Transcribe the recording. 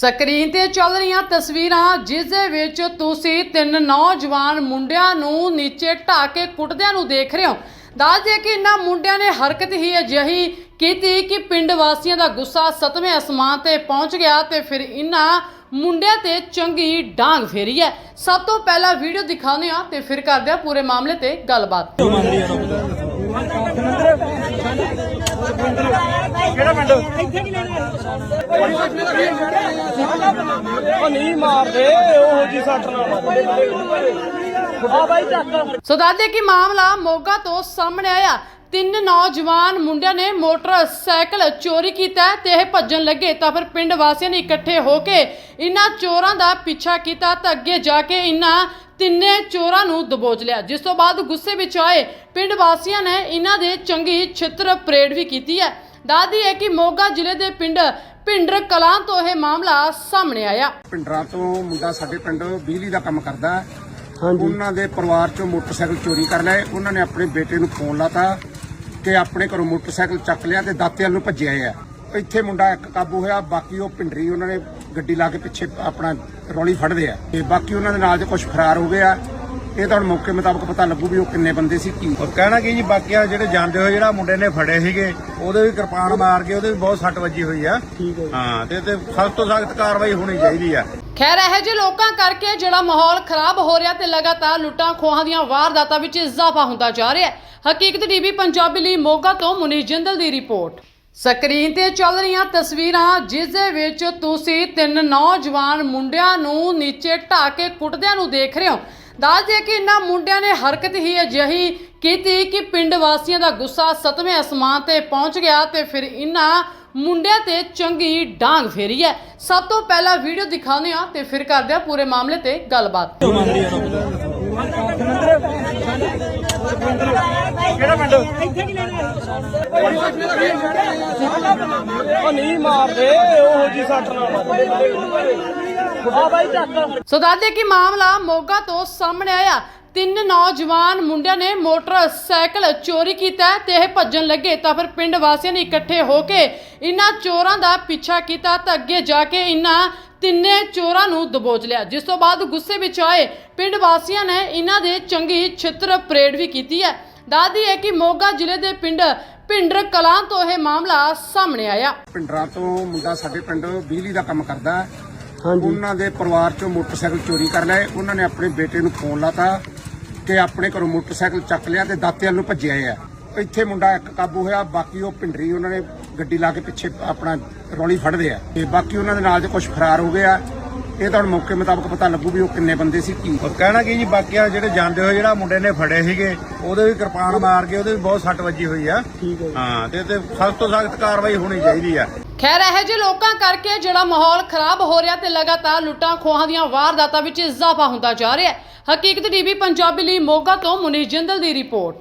Screen ਤੇ ਚੱਲ ਰਹੀਆਂ ਤਸਵੀਰਾਂ, ਜਿਸ ਦੇ ਵਿੱਚ ਤੁਸੀਂ ਤਿੰਨ ਨੌਜਵਾਨ ਮੁੰਡਿਆਂ ਨੂੰ ਨੀਚੇ ਢਾ ਕੇ ਕੁੱਟਦਿਆਂ ਨੂੰ ਦੇਖ ਰਹੇ ਹੋ। ਦੱਸ ਦਈਏ ਕਿ ਇਹਨਾਂ ਮੁੰਡਿਆਂ ਨੇ ਹਰਕਤ ਹੀ ਅਜਿਹੀ ਕੀਤੀ ਕਿ ਪਿੰਡ ਵਾਸੀਆਂ ਦਾ ਗੁੱਸਾ ਸਤਵੇਂ ਅਸਮਾਨ ਤੇ ਪਹੁੰਚ ਗਿਆ ਤੇ ਫਿਰ ਇਹਨਾਂ ਮੁੰਡਿਆਂ ਤੇ ਚੰਗੀ ਡਾਂਗ ਫੇਰੀ ਹੈ। ਸਭ ਤੋਂ ਪਹਿਲਾਂ ਵੀਡੀਓ ਦਿਖਾਉਂਦੇ ਆ ਤੇ ਫਿਰ ਕਰਦੇ ਆ ਪੂਰੇ ਮਾਮਲੇ ਤੇ ਗੱਲਬਾਤ। ਕਿਹੜਾ ਪਿੰਡ? ਉਹ ਨਹੀਂ ਮਾਰਦੇ ਉਹ ਜੀ ਸੱਟ ਨਾਲ ਆ ਬਾਈ ਚੱਕ। ਸੋ ਦੱਸਦੇ ਕਿ ਮਾਮਲਾ ਮੋਗਾ ਤੋਂ ਸਾਹਮਣੇ ਆਇਆ। ਤਿੰਨ ਨੌਜਵਾਨ ਮੁੰਡਿਆਂ ਨੇ ਮੋਟਰਸਾਈਕਲ ਚੋਰੀ ਕੀਤਾ ਤੇ ਇਹ ਭੱਜਣ ਲੱਗੇ। ਤਾਂ ਫਿਰ ਪਿੰਡ ਵਾਸੀਆਂ ਨੇ ਇਕੱਠੇ ਹੋ ਕੇ ਇਹਨਾਂ ਚੋਰਾਂ ਦਾ ਪਿੱਛਾ ਕੀਤਾ ਤਾਂ ਅੱਗੇ ਜਾ ਕੇ ਇਹਨਾਂ ਤਿੰਨੇ ਚੋਰਾਂ ਨੂੰ ਦਬੋਚ ਲਿਆ। ਜਿਸ ਤੋਂ ਬਾਅਦ ਗੁੱਸੇ ਵਿੱਚ ਆਏ। ਪਿੰਡ ਵਾਸੀਆਂ ਨੇ ਇਹਨਾਂ ਦੇ ਚੰਗੀ ਛਿੱਤਰ ਪਰੇਡ ਵੀ ਕੀਤੀ ਹੈ। ਦੱਸਦੀ ਹੈ ਕਿ ਮੋਗਾ ਜ਼ਿਲ੍ਹੇ ਦੇ ਪਿੰਡ ਭਿੰਡਰ ਕਲਾਂ ਤੋਂ ਇਹ ਮਾਮਲਾ ਸਾਹਮਣੇ ਆਇਆ। ਪਿੰਡਰਾਂ ਤੋਂ ਮੁੰਡਾ ਸਾਡੇ ਪਿੰਡ ਬਿਜਲੀ ਦਾ ਕੰਮ ਕਰਦਾ ਹੈ। ਉਹਨਾਂ ਦੇ ਪਰਿਵਾਰ ਚੋਂ ਮੋਟਰਸਾਈਕਲ ਚੋਰੀ ਕਰ ਲਏ। ਉਹਨਾਂ ਨੇ ਆਪਣੇ ਬੇਟੇ ਨੂੰ ਫੋਨ ਲਾਤਾ ਕਿ ਆਪਣੇ ਘਰੋਂ ਮੋਟਰਸਾਈਕਲ ਚੱਕ ਲਿਆ ਤੇ ਦਾਤਿਆਂ ਨੂੰ ਭੱਜਿਆ ਆ। ਇੱਥੇ ਮੁੰਡਾ ਇੱਕ ਕਾਬੂ ਹੋਇਆ ਬਾਕੀ ਉਹ ਪਿੰਡਰੀ ਉਹਨਾਂ ਨੇ ਗੱਡੀ ਲਾ ਕੇ ਪਿੱਛੇ ਆਪਣਾ ਰੌਲੀ ਫੜਦੇ ਆ। ਤੇ ਬਾਕੀ ਉਹਨਾਂ ਦੇ ਨਾਲ ਦੇ ਕੁਝ ਫਰਾਰ ਹੋ ਗਏ ਆ। ਇਹ ਤਾਂ ਹੁਣ ਮੌਕੇ ਮੁਤਾਬਕ ਪਤਾ ਲੱਗੂ ਵੀ ਉਹ ਕਿੰਨੇ ਬੰਦੇ ਸੀ ਕੀ। ਔਰ ਕਹਿਣਾ ਕੀ ਜੀ ਬਾਕੀਆਂ ਜਿਹੜੇ ਜਾਣਦੇ ਹੋ ਜਿਹੜਾ ਮੁੰਡੇ ਨੇ ਫੜੇ ਸੀਗੇ ਉਹਦੇ ਵੀ ਕਿਰਪਾਨ ਮਾਰ ਕੇ ਉਹਦੇ ਵੀ ਬਹੁਤ ਸੱਟ ਵੱਜੀ ਹੋਈ ਆ। ਹੈ ਤੇ ਤੇ ਸਖਤ ਤੋਂ ਸਖਤ ਕਾਰਵਾਈ ਹੋਣੀ ਚਾਹੀਦੀ ਆ। ਖੈਰ ਇਹੋ ਜਿਹੇ ਲੋਕਾਂ ਕਰਕੇ ਜਿਹੜਾ ਮਾਹੌਲ ਖਰਾਬ ਹੋ ਰਿਹਾ ਤੇ ਲਗਾਤਾਰ ਲੁੱਟਾਂ ਖੋਹਾਂ ਦੀਆਂ ਵਾਰਦਾਤਾਂ ਵਿੱਚ ਇਜ਼ਾਫਾ ਹੁੰਦਾ ਜਾ ਰਿਹਾ ਹੈ। ਹਕੀਕਤ ਟੀਵੀ ਪੰਜਾਬੀ ਲਈ ਮੋਗਾ ਤੋਂ ਮੁਨੀਸ਼ ਜਿੰਦਲ ਦੀ ਰਿਪੋਰਟ। ਸਕਰੀਨ ਤੇ ਚੱਲ ਰਹੀਆਂ ਤਸਵੀਰਾਂ, ਜਿਸ ਦੇ ਵਿੱਚ ਤੁਸੀਂ ਤਿੰਨ ਨੌਜਵਾਨ ਮੁੰਡਿਆਂ ਨੂੰ ਨੀਚੇ ਢਾ ਕੇ ਕੁੱਟਦਿਆਂ ਨੂੰ ਦੇਖ ਰਹੇ ਹੋ। ਦੱਸ ਦਈਏ ਕਿ ਇਹਨਾਂ ਮੁੰਡਿਆਂ ਨੇ ਹਰਕਤ ਹੀ ਅਜਿਹੀ ਕੀਤੀ ਕਿ ਪਿੰਡ ਵਾਸੀਆਂ ਦਾ ਗੁੱਸਾ ਸਤਵੇਂ ਅਸਮਾਨ ਤੇ ਪਹੁੰਚ ਗਿਆ ਤੇ ਫਿਰ ਇਹਨਾਂ ਮੁੰਡਿਆਂ ਤੇ ਚੰਗੀ ਡਾਂਗ ਫੇਰੀ ਹੈ। ਸਭ ਤੋਂ ਪਹਿਲਾਂ ਵੀਡੀਓ ਦਿਖਾਉਂਦੇ ਆ ਤੇ ਫਿਰ ਕਰਦੇ ਆ ਪੂਰੇ ਮਾਮਲੇ ਤੇ ਗੱਲਬਾਤ। ਕਿਹੜਾ ਉਹ ਨਹੀਂ ਮਾਰਦੇ, ਉਹ ਜੀ ਸੱਟ ਨਾਲ ਆ ਬਾਈ ਚੱਕ। ਸੋ ਦੱਸਦੇ ਕਿ ਮਾਮਲਾ ਮੋਗਾ ਤੋਂ ਸਾਹਮਣੇ ਆਇਆ। ਤਿੰਨ ਨੌਜਵਾਨ ਮੁੰਡਿਆਂ ਨੇ ਮੋਟਰਸਾਈਕਲ ਚੋਰੀ ਕੀਤਾ ਤੇ ਇਹ ਭੱਜਣ ਲੱਗੇ ਤਾਂ ਫਿਰ ਪਿੰਡ ਵਾਸੀਆਂ ਨੇ ਇਕੱਠੇ ਹੋ ਕੇ ਇਹਨਾਂ ਚੋਰਾਂ ਦਾ ਪਿੱਛਾ ਕੀਤਾ ਤਾਂ ਅੱਗੇ ਜਾ ਕੇ ਇਹਨਾਂ ਤਿੰਨੇ ਚੋਰਾਂ ਨੂੰ ਦਬੋਚ ਲਿਆ। ਜਿਸ ਤੋਂ ਬਾਅਦ ਗੁੱਸੇ ਵਿੱਚ ਆਏ ਪਿੰਡ ਵਾਸੀਆਂ ਨੇ ਇਹਨਾਂ ਦੇ ਚੰਗੀ ਛਿੱਤਰ ਪਰੇਡ ਵੀ ਕੀਤੀ ਹੈ। ਦੱਸਦੀ ਹੈ ਕਿ ਮੋਗਾ ਜ਼ਿਲ੍ਹੇ ਦੇ ਪਿੰਡ ਭਿੰਡਰ ਕਲਾਂ ਤੋਂ ਇਹ ਮਾਮਲਾ ਸਾਹਮਣੇ ਆਇਆ। ਪਿੰਡਰਾਂ ਤੋਂ ਮੁੰਡਾ ਸਾਡੇ ਪਿੰਡ ਬਿਜਲੀ ਦਾ ਕੰਮ ਕਰਦਾ ਹੈ। ਹਾਂਜੀ। ਉਹਨਾਂ ਦੇ ਪਰਿਵਾਰ ਚੋਂ ਮੋਟਰਸਾਈਕਲ ਚੋਰੀ ਕਰ ਲਏ ਉਹਨਾਂ ਨੇ ਆਪਣੇ ਬੇਟੇ ਨੂੰ ਫੋਨ ਲਾਤਾ ਕਿ ਆਪਣੇ ਘਰੋਂ ਮੋਟਰਸਾਈਕਲ ਚੱਕ ਲਿਆ ਤੇ ਦਾਤਿਆਂ ਨੂੰ ਭੱਜਿਆ ਆ। ਇੱਥੇ ਮੁੰਡਾ ਇੱਕ ਕਾਬੂ ਹੋਇਆ ਬਾਕੀ ਉਹ ਪਿੰਡਰੀ ਉਹਨਾਂ ਨੇ ਗੱਡੀ ਲਾ ਕੇ ਪਿੱਛੇ ਆਪਣਾ ਰੌਲੀ ਫੜਦੇ ਆ। ਤੇ ਬਾਕੀ ਉਹਨਾਂ ਦੇ ਨਾਲ ਦੇ ਕੁਝ ਫਰਾਰ ਹੋ ਗਏ ਆ। ਇਹ ਤਾਂ ਹੁਣ ਮੌਕੇ ਮੁਤਾਬਕ ਪਤਾ ਲੱਗੂ ਵੀ ਉਹ ਕਿੰਨੇ ਬੰਦੇ ਸੀ ਕੀ। ਔਰ ਕਹਿਣਾ ਕੀ ਜੀ ਬਾਕੀਆਂ ਜਿਹੜੇ ਜਾਣਦੇ ਹੋ ਜਿਹੜਾ ਮੁੰਡੇ ਨੇ ਫੜੇ ਸੀਗੇ ਉਹਦੇ ਵੀ ਕਿਰਪਾਨ ਮਾਰ ਕੇ ਉਹਦੇ ਵੀ ਬਹੁਤ ਸੱਟ ਵੱਜੀ ਹੋਈ ਆ। ਠੀਕ ਹੈ ਹਾਂ ਤੇ ਤੇ ਸਖਤ ਤੋਂ ਸਖਤ ਕਾਰਵਾਈ ਹੋਣੀ ਚਾਹੀਦੀ ਆ। ਖੈਰ ਇਹੋ ਜਿਹੇ ਲੋਕਾਂ ਕਰਕੇ ਜਿਹੜਾ ਮਾਹੌਲ ਖਰਾਬ ਹੋ ਰਿਹਾ ਤੇ ਲਗਾਤਾਰ ਲੁੱਟਾਂ ਖੋਹਾਂ ਦੀਆਂ ਵਾਰਦਾਤਾਂ ਵਿੱਚ ਇਜ਼ਾਫਾ ਹੁੰਦਾ ਜਾ ਰਿਹਾ ਹੈ। ਹਕੀਕਤ ਟੀਵੀ ਪੰਜਾਬੀ ਲਈ ਮੋਗਾ ਤੋਂ ਮੁਨੀਸ਼ ਜਿੰਦਲ ਦੀ ਰਿਪੋਰਟ।